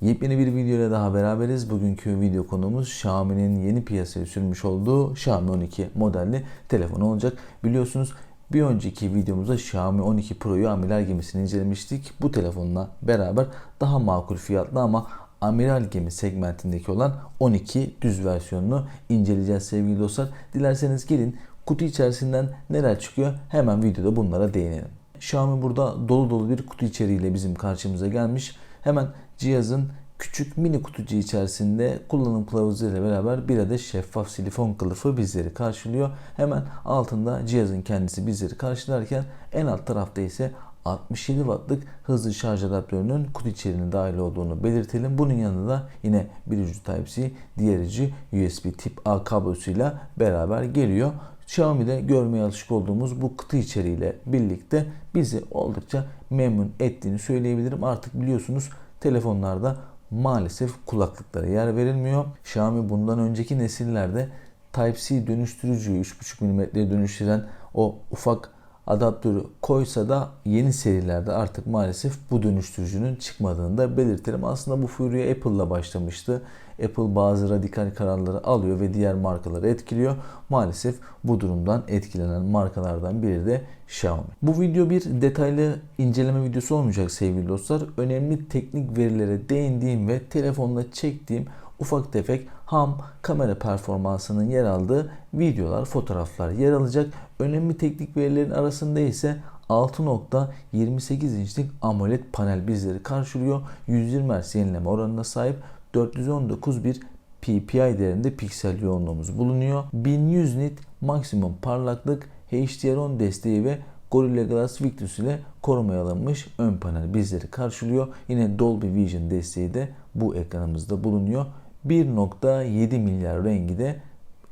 Yepyeni bir video ile daha beraberiz. Bugünkü video konumuz Xiaomi'nin yeni piyasaya sürmüş olduğu Xiaomi 12 modelli telefon olacak. Biliyorsunuz bir önceki videomuzda Xiaomi 12 Pro'yu amiral gemisini incelemiştik. Bu telefonla beraber daha makul fiyatlı ama amiral gemi segmentindeki olan 12 düz versiyonunu inceleyeceğiz sevgili dostlar. Dilerseniz gelin kutu içerisinden neler çıkıyor hemen videoda bunlara değinelim. Xiaomi burada dolu dolu bir kutu içeriğiyle bizim karşımıza gelmiş. Hemen cihazın küçük mini kutucu içerisinde kullanım kılavuzu ile beraber bir adet şeffaf silikon kılıfı bizleri karşılıyor. Hemen altında cihazın kendisi bizleri karşılarken en alt tarafta ise 67 wattlık hızlı şarj adaptörünün kutu içeriğine dahil olduğunu belirtelim. Bunun yanında yine bir ucu Type-C, diğer ucu USB tip A kablosuyla beraber geliyor. Xiaomi'de görmeye alışık olduğumuz bu kutu içeriğiyle birlikte bizi oldukça memnun ettiğini söyleyebilirim. Artık biliyorsunuz telefonlarda maalesef kulaklıklara yer verilmiyor. Xiaomi bundan önceki nesillerde Type-C dönüştürücüyü 3.5 mm'ye dönüştüren o ufak adaptörü koysa da yeni serilerde artık maalesef bu dönüştürücünün çıkmadığını da belirtelim. Aslında bu furya Apple'la başlamıştı. Apple bazı radikal kararları alıyor ve diğer markaları etkiliyor. Maalesef bu durumdan etkilenen markalardan biri de Xiaomi. Bu video bir detaylı inceleme videosu olmayacak sevgili dostlar. Önemli teknik verilere değindiğim ve telefonla çektiğim ufak tefek ham kamera performansının yer aldığı videolar, fotoğraflar yer alacak. Önemli teknik verilerin arasında ise 6.28 inçlik AMOLED panel bizleri karşılıyor. 120 Hz yenileme oranına sahip 419 bir PPI değerinde piksel yoğunluğumuz bulunuyor. 1100 nit maksimum parlaklık, HDR10 desteği ve Gorilla Glass Victus ile korumaya alınmış ön panel bizleri karşılıyor. Yine Dolby Vision desteği de bu ekranımızda bulunuyor. 1.7 milyar rengi de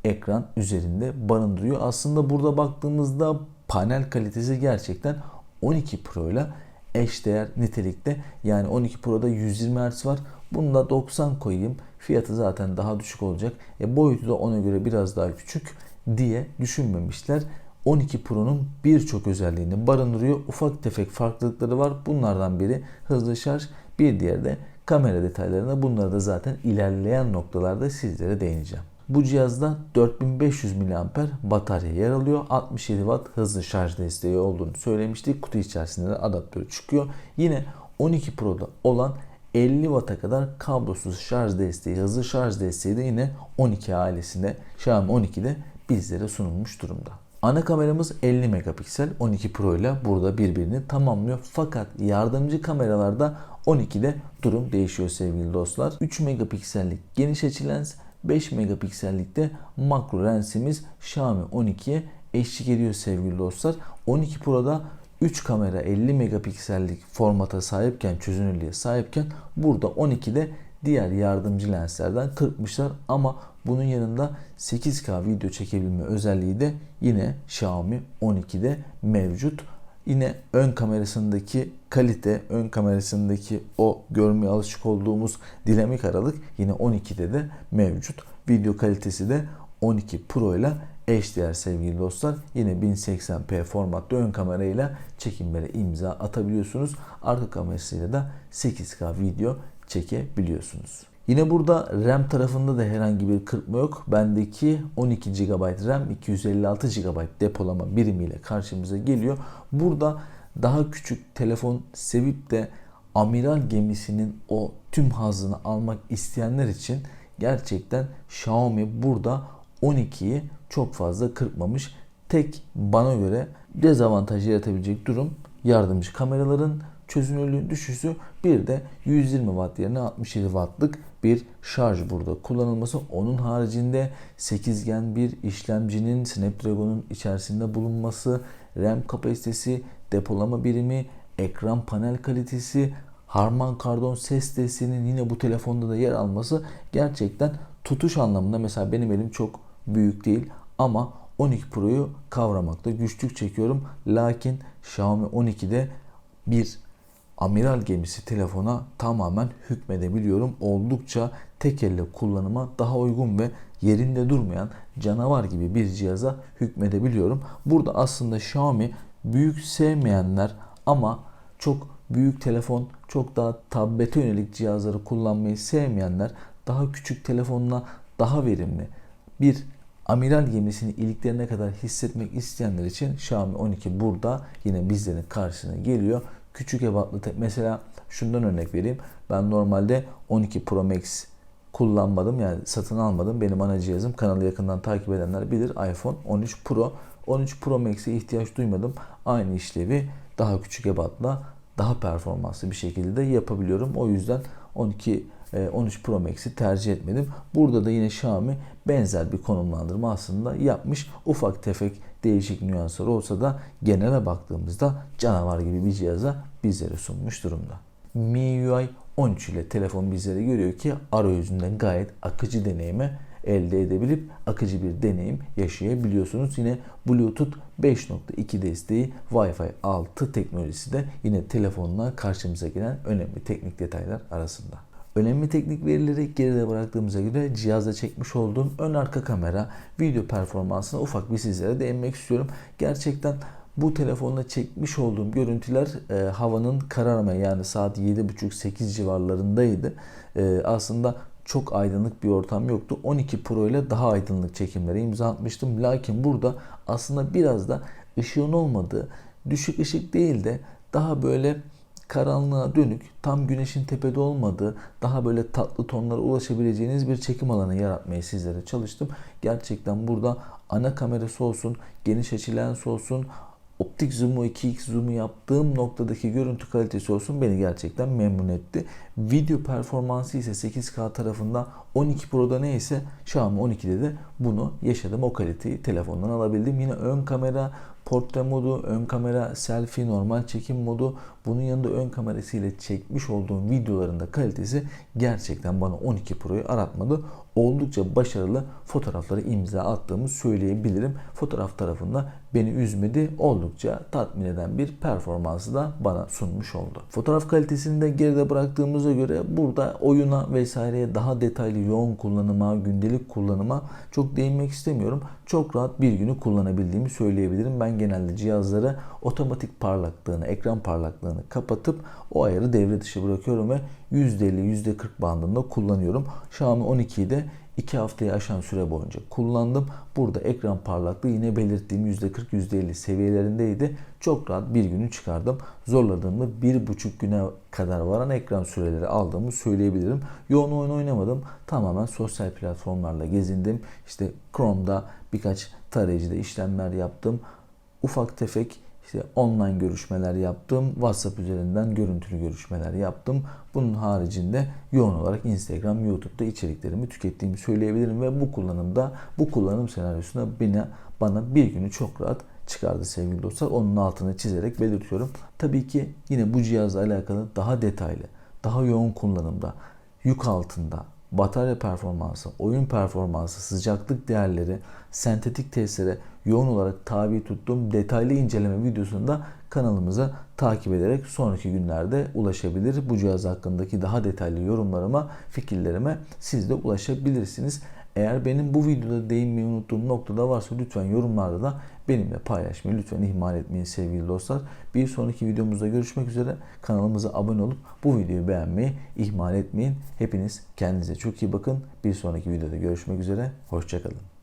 ekran üzerinde barındırıyor. Aslında burada baktığımızda panel kalitesi gerçekten 12 Pro ile eşdeğer nitelikte. Yani 12 Pro'da 120 Hz var. Bunda 90 koyayım. Fiyatı zaten daha düşük olacak. E, boyutu da ona göre biraz daha küçük diye düşünmemişler. 12 Pro'nun birçok özelliğini barındırıyor. Ufak tefek farklılıkları var. Bunlardan biri hızlı şarj, bir diğeri de kamera detaylarına. Bunları da zaten ilerleyen noktalarda sizlere değineceğim. Bu cihazda 4500 mAh batarya yer alıyor. 67 Watt hızlı şarj desteği olduğunu söylemiştik. Kutu içerisinde de adaptörü çıkıyor. Yine 12 Pro'da olan 50 Watt'a kadar kablosuz şarj desteği, hızlı şarj desteği de yine 12 ailesinde Xiaomi 12'de bizlere sunulmuş durumda. Ana kameramız 50 megapiksel 12 Pro ile burada birbirini tamamlıyor. Fakat yardımcı kameralarda 12'de durum değişiyor sevgili dostlar. 3 megapiksellik geniş açı lens, 5 megapiksellikte makro lensimiz Xiaomi 12'ye eşlik ediyor sevgili dostlar. 12 Pro'da 3 kamera 50 megapiksellik formata sahipken, çözünürlüğe sahipken burada 12'de diğer yardımcı lenslerden kırpmışlar ama bunun yanında 8K video çekebilme özelliği de yine Xiaomi 12'de mevcut. Yine ön kamerasındaki kalite, ön kamerasındaki o görmeye alışık olduğumuz dinamik aralık yine 12'de de mevcut. Video kalitesi de 12 Pro ile eşdeğer sevgili dostlar. Yine 1080p formatta ön kamerayla çekimlere imza atabiliyorsunuz. Arka kamerasıyla da 8K video çekebiliyorsunuz. Yine burada RAM tarafında da herhangi bir kırpma yok. Bendeki 12 GB RAM 256 GB depolama birimiyle karşımıza geliyor. Burada daha küçük telefon sevip de amiral gemisinin o tüm hazını almak isteyenler için gerçekten Xiaomi burada 12'yi çok fazla kırpmamış. Tek bana göre dezavantaj yaratabilecek durum yardımcı kameraların çözünürlüğün düşüşü bir de 120 Watt yerine 67 Watt'lık bir şarj burada kullanılması. Onun haricinde 8 gen bir işlemcinin Snapdragon'un içerisinde bulunması, RAM kapasitesi, depolama birimi, ekran panel kalitesi, Harman Kardon ses desteğinin yine bu telefonda da yer alması gerçekten tutuş anlamında mesela benim elim çok büyük değil ama 12 Pro'yu kavramakta güçlük çekiyorum. Lakin Xiaomi 12'de bir amiral gemisi telefona tamamen hükmedebiliyorum. Oldukça tek elle kullanıma daha uygun ve yerinde durmayan canavar gibi bir cihaza hükmedebiliyorum. Burada aslında Xiaomi büyük sevmeyenler ama çok büyük telefon, çok daha tablete yönelik cihazları kullanmayı sevmeyenler daha küçük telefonla daha verimli bir amiral gemisini iliklerine kadar hissetmek isteyenler için Xiaomi 12 burada yine bizlerin karşısına geliyor. Küçük ebatlı mesela şundan örnek vereyim. Ben normalde 12 Pro Max kullanmadım yani satın almadım. Benim ana cihazım kanalı yakından takip edenler bilir iPhone 13 Pro. 13 Pro Max'e ihtiyaç duymadım. Aynı işlevi daha küçük ebatla daha performanslı bir şekilde de yapabiliyorum. O yüzden 12 e, 13 Pro Max'i tercih etmedim. Burada da yine Xiaomi benzer bir konumlandırma aslında yapmış. Ufak tefek değişik nüanslar olsa da genele baktığımızda canavar gibi bir cihaza bizlere sunmuş durumda. MIUI 13 ile telefon bizlere görüyor ki arayüzünden gayet akıcı deneyimi elde edebilip akıcı bir deneyim yaşayabiliyorsunuz. Yine Bluetooth 5.2 desteği Wi-Fi 6 teknolojisi de yine telefonla karşımıza gelen önemli teknik detaylar arasında. Önemli teknik verileri geride bıraktığımıza göre cihazda çekmiş olduğum ön arka kamera video performansına ufak bir sizlere değinmek istiyorum. Gerçekten bu telefonla çekmiş olduğum görüntüler e, havanın kararma yani saat 7.30-8 civarlarındaydı. E, aslında çok aydınlık bir ortam yoktu. 12 Pro ile daha aydınlık çekimlere imza atmıştım. Lakin burada aslında biraz da ışığın olmadığı, düşük ışık değil de daha böyle karanlığa dönük, tam güneşin tepede olmadığı, daha böyle tatlı tonlara ulaşabileceğiniz bir çekim alanı yaratmaya sizlere çalıştım. Gerçekten burada ana kamerası olsun, geniş açı lens olsun, optik zoom'u 2x zoom'u yaptığım noktadaki görüntü kalitesi olsun beni gerçekten memnun etti. Video performansı ise 8K tarafında 12 Pro'da neyse Xiaomi 12'de de bunu yaşadım. O kaliteyi telefondan alabildim. Yine ön kamera, portre modu, ön kamera, selfie, normal çekim modu. Bunun yanında ön kamerasıyla çekmiş olduğum videoların da kalitesi gerçekten bana 12 Pro'yu aratmadı. Oldukça başarılı fotoğrafları imza attığımı söyleyebilirim. Fotoğraf tarafında beni üzmedi. Oldukça tatmin eden bir performansı da bana sunmuş oldu. Fotoğraf kalitesini de geride bıraktığımıza göre burada oyuna vesaireye daha detaylı yoğun kullanıma, gündelik kullanıma çok değinmek istemiyorum. Çok rahat bir günü kullanabildiğimi söyleyebilirim. Ben genelde cihazları otomatik parlaklığını, ekran parlaklığını kapatıp o ayarı devre dışı bırakıyorum ve %50, %40 bandında kullanıyorum. Xiaomi 12'yi de 2 haftayı aşan süre boyunca kullandım. Burada ekran parlaklığı yine belirttiğim %40 %50 seviyelerindeydi. Çok rahat bir günü çıkardım. Zorladığımda 1,5 güne kadar varan ekran süreleri aldığımı söyleyebilirim. Yoğun oyun oynamadım. Tamamen sosyal platformlarla gezindim. İşte Chrome'da birkaç tarayıcıda işlemler yaptım. Ufak tefek işte online görüşmeler yaptım. WhatsApp üzerinden görüntülü görüşmeler yaptım. Bunun haricinde yoğun olarak Instagram, YouTube'da içeriklerimi tükettiğimi söyleyebilirim ve bu kullanımda, bu kullanım senaryosunda beni, bana bir günü çok rahat çıkardı sevgili dostlar. Onun altını çizerek belirtiyorum. Tabii ki yine bu cihazla alakalı daha detaylı, daha yoğun kullanımda, yük altında, batarya performansı, oyun performansı, sıcaklık değerleri, sentetik testlere yoğun olarak tabi tuttuğum detaylı inceleme videosunda kanalımıza takip ederek sonraki günlerde ulaşabilir. Bu cihaz hakkındaki daha detaylı yorumlarıma, fikirlerime siz de ulaşabilirsiniz. Eğer benim bu videoda değinmeyi unuttuğum noktada varsa lütfen yorumlarda da benimle paylaşmayı lütfen ihmal etmeyin sevgili dostlar. Bir sonraki videomuzda görüşmek üzere. Kanalımıza abone olup bu videoyu beğenmeyi ihmal etmeyin. Hepiniz kendinize çok iyi bakın. Bir sonraki videoda görüşmek üzere. Hoşçakalın.